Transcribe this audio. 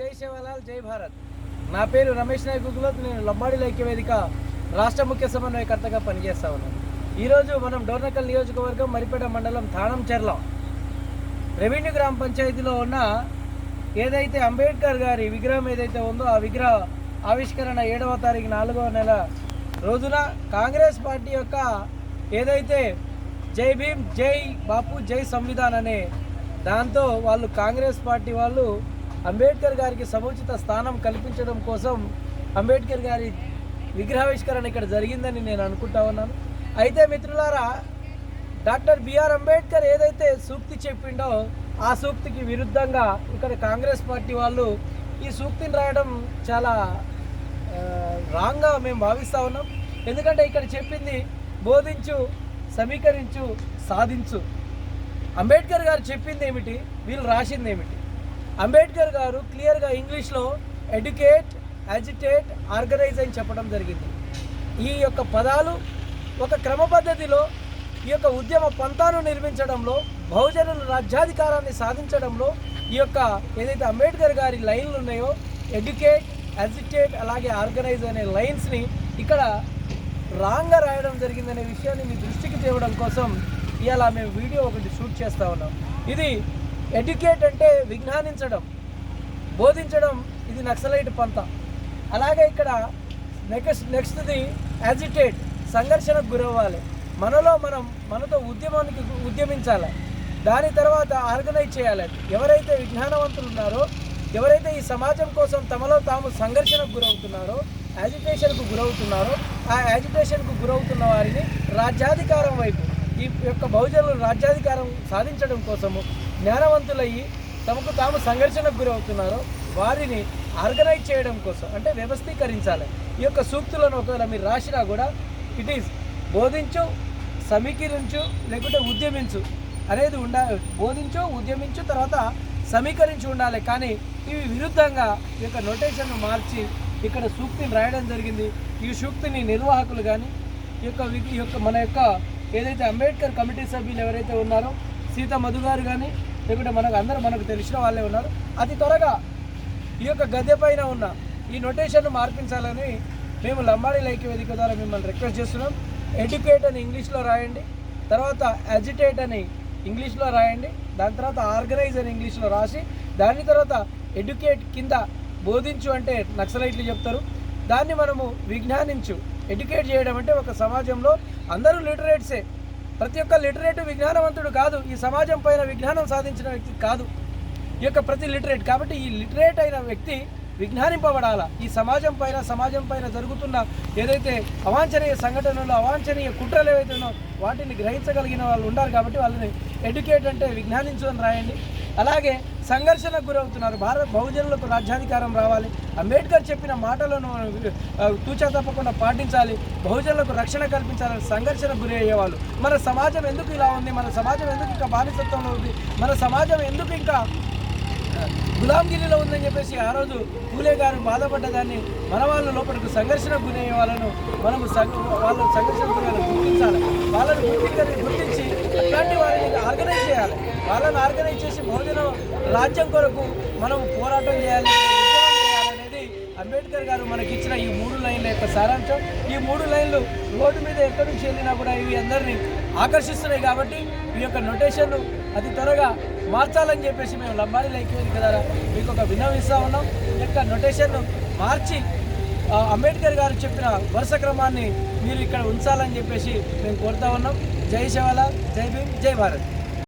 జై శివలాల్ జై భారత్. నా పేరు రమేష్ నాయక్ గుగ్లోత్. నేను లంబాడి ఐక్య వేదిక రాష్ట్ర ముఖ్య సమన్వయకర్తగా పనిచేస్తా ఉన్నాను. ఈరోజు మనం డోర్నకల్ నియోజకవర్గం మరిపేట మండలం థానం చెర్ల రెవెన్యూ గ్రామ పంచాయతీలో ఉన్న ఏదైతే అంబేద్కర్ గారి విగ్రహం ఏదైతే ఉందో ఆ విగ్రహ ఆవిష్కరణ ఏడవ తారీఖు నాలుగవ నెల రోజున కాంగ్రెస్ పార్టీ యొక్క ఏదైతే జై భీమ్ జై బాపు జై సంవిధాన్ అనే దాంతో వాళ్ళు కాంగ్రెస్ పార్టీ వాళ్ళు అంబేద్కర్ గారికి సముచిత స్థానం కల్పించడం కోసం అంబేద్కర్ గారి విగ్రహావిష్కరణ ఇక్కడ జరిగిందని నేను అనుకుంటా ఉన్నాను. అయితే మిత్రులారా డాక్టర్ బిఆర్ అంబేద్కర్ ఏదైతే సూక్తి చెప్పిండో ఆ సూక్తికి విరుద్ధంగా ఇక్కడ కాంగ్రెస్ పార్టీ వాళ్ళు ఈ సూక్తిని రాయడం చాలా రాంగ్గా మేము భావిస్తూ ఉన్నాం. ఎందుకంటే ఇక్కడ చెప్పింది బోధించు సమీకరించు సాధించు. అంబేద్కర్ గారు చెప్పింది ఏమిటి? వీళ్ళు రాసింది ఏమిటి? అంబేద్కర్ గారు క్లియర్గా ఇంగ్లీష్లో ఎడ్యుకేట్ అజిటేట్ ఆర్గనైజ్ అని చెప్పడం జరిగింది. ఈ యొక్క పదాలు ఒక క్రమ పద్ధతిలో ఈ యొక్క ఉద్యమ పంతాను నిర్మించడంలో బహుజనుల రాజ్యాధికారాన్ని సాధించడంలో ఈ యొక్క ఏదైతే అంబేద్కర్ గారి లైన్లు ఉన్నాయో ఎడ్యుకేట్ అజిటేట్ అలాగే ఆర్గనైజ్ అనే లైన్స్ని ఇక్కడ రాంగ్గా రాయడం జరిగిందనే విషయాన్ని మీ దృష్టికి తేవడం కోసం ఇలా మేము వీడియో ఒకటి షూట్ చేస్తూ ఉన్నాం. ఇది ఎడ్యుకేట్ అంటే విజ్ఞానించడం బోధించడం ఇది నక్సలైట్ పంత. అలాగే ఇక్కడ నెక్స్ట్ నెక్స్ట్ది యాజిటేట్ సంఘర్షణకు గురవ్వాలి. మనలో మనం మనతో ఉద్యమానికి ఉద్యమించాలి. దాని తర్వాత ఆర్గనైజ్ చేయాలి. ఎవరైతే విజ్ఞానవంతులు ఉన్నారో ఎవరైతే ఈ సమాజం కోసం తమలో తాము సంఘర్షణకు గురవుతున్నారో యాజిటేషన్కు గురవుతున్నారో ఆ యాజిటేషన్కు గురవుతున్న వారిని రాజ్యాధికారం వైపు ఈ యొక్క బహుజనులు రాజ్యాధికారం సాధించడం కోసము జ్ఞానవంతులయ్యి తమకు తాము సంఘర్షణకు గురవుతున్నారో. వారిని ఆర్గనైజ్ చేయడం కోసం అంటే వ్యవస్థీకరించాలి. ఈ యొక్క సూక్తులను ఒకవేళ మీరు రాసినా కూడా ఇట్ ఈస్ బోధించు సమీకరించు లేకుంటే ఉద్యమించు అనేది ఉండా బోధించు ఉద్యమించు తర్వాత సమీకరించి ఉండాలి. కానీ ఇవి విరుద్ధంగా ఈ యొక్క నోటేషన్ను మార్చి ఇక్కడ సూక్తిని రాయడం జరిగింది. ఈ సూక్తిని నిర్వాహకులు కానీ ఈ యొక్క ఈ యొక్క మన యొక్క ఏదైతే అంబేద్కర్ కమిటీ సభ్యులు ఎవరైతే ఉన్నారో సీత మధు గారు కానీ లేకుంటే మనకు అందరూ మనకు తెలిసిన వాళ్ళే ఉన్నారు. అతి త్వరగా ఈ యొక్క గద్దె పైన ఉన్న ఈ నొటేషన్ను మార్పించాలని మేము లంబాడి లైక్య వేదిక ద్వారా మిమ్మల్ని రిక్వెస్ట్ చేస్తున్నాం. ఎడ్యుకేట్ అని ఇంగ్లీష్లో రాయండి. తర్వాత అజిటేట్ అని ఇంగ్లీష్లో రాయండి. దాని తర్వాత ఆర్గనైజ్ అని ఇంగ్లీష్లో రాసి దాని తర్వాత ఎడ్యుకేట్ కింద బోధించు అంటే నక్సలైట్లు చెప్తారు. దాన్ని మనము విజ్ఞానించు. ఎడ్యుకేట్ చేయడం అంటే ఒక సమాజంలో అందరూ లిటరేట్సే. ప్రతి ఒక్క లిటరేట్ విజ్ఞానవంతుడు కాదు ఈ సమాజం పైన విజ్ఞానం సాధించిన వ్యక్తి కాదు. ఈ యొక్క ప్రతి లిటరేట్ కాబట్టి ఈ లిటరేట్ అయిన వ్యక్తి విజ్ఞానింపబడాల ఈ సమాజం పైన సమాజం పైన జరుగుతున్న ఏదైతే అవాంఛనీయ సంఘటనలు అవాంఛనీయ కుట్రలు ఏవైతే వాటిని గ్రహించగలిగిన వాళ్ళు ఉండాలి కాబట్టి వాళ్ళని ఎడ్యుకేట్ అంటే విజ్ఞానించు అని రాయండి. అలాగే సంఘర్షణకు గురవుతున్నారు. భారత బహుజనులకు రాజ్యాధికారం రావాలి. అంబేద్కర్ చెప్పిన మాటలను తూచా తప్పకుండా పాటించాలి. బహుజనులకు రక్షణ కల్పించాలని సంఘర్షణకు గురి అయ్యేవాళ్ళు. మన సమాజం ఎందుకు ఇలా ఉంది? మన సమాజం ఎందుకు ఇంకా బానిసత్వంలో ఉంది? మన సమాజం ఎందుకు ఇంకా గులాంగిరిలో ఉందని చెప్పేసి ఆ రోజు పూలే గారు బాధపడ్డదాన్ని మన వాళ్ళ లోపలికి సంఘర్షణ గురయ్యే వాళ్ళను మనము వాళ్ళ సంఘర్షణ గుర్తించాలి. వాళ్ళని గుర్తించి గుర్తించి అట్లాంటి వారిని ఆర్గనైజ్ చేయాలి. వాళ్ళని ఆర్గనైజ్ చేసి బహుజన రాజ్యం కొరకు మనం పోరాటం చేయాలి అంబేద్కర్ గారు మనకి ఇచ్చిన ఈ మూడు లైన్ల యొక్క సారాంశం. ఈ మూడు లైన్లు రోడ్డు మీద ఎక్కడి నుంచి వెళ్ళినా కూడా ఇవి అందరినీ ఆకర్షిస్తున్నాయి కాబట్టి ఈ యొక్క నొటేషన్ అతి త్వరగా మార్చాలని చెప్పేసి మేము లంబాడి లైక్యవేదిక ద్వారా మీకు ఒక విన్నవిస్తా ఉన్నాం. ఈ యొక్క నొటేషన్ను మార్చి అంబేద్కర్ గారు చెప్పిన వరుస క్రమాన్ని మీరు ఇక్కడ ఉంచాలని చెప్పేసి మేము కోరుతా ఉన్నాం. జై శివాల జై భీమ్ జై భారత్.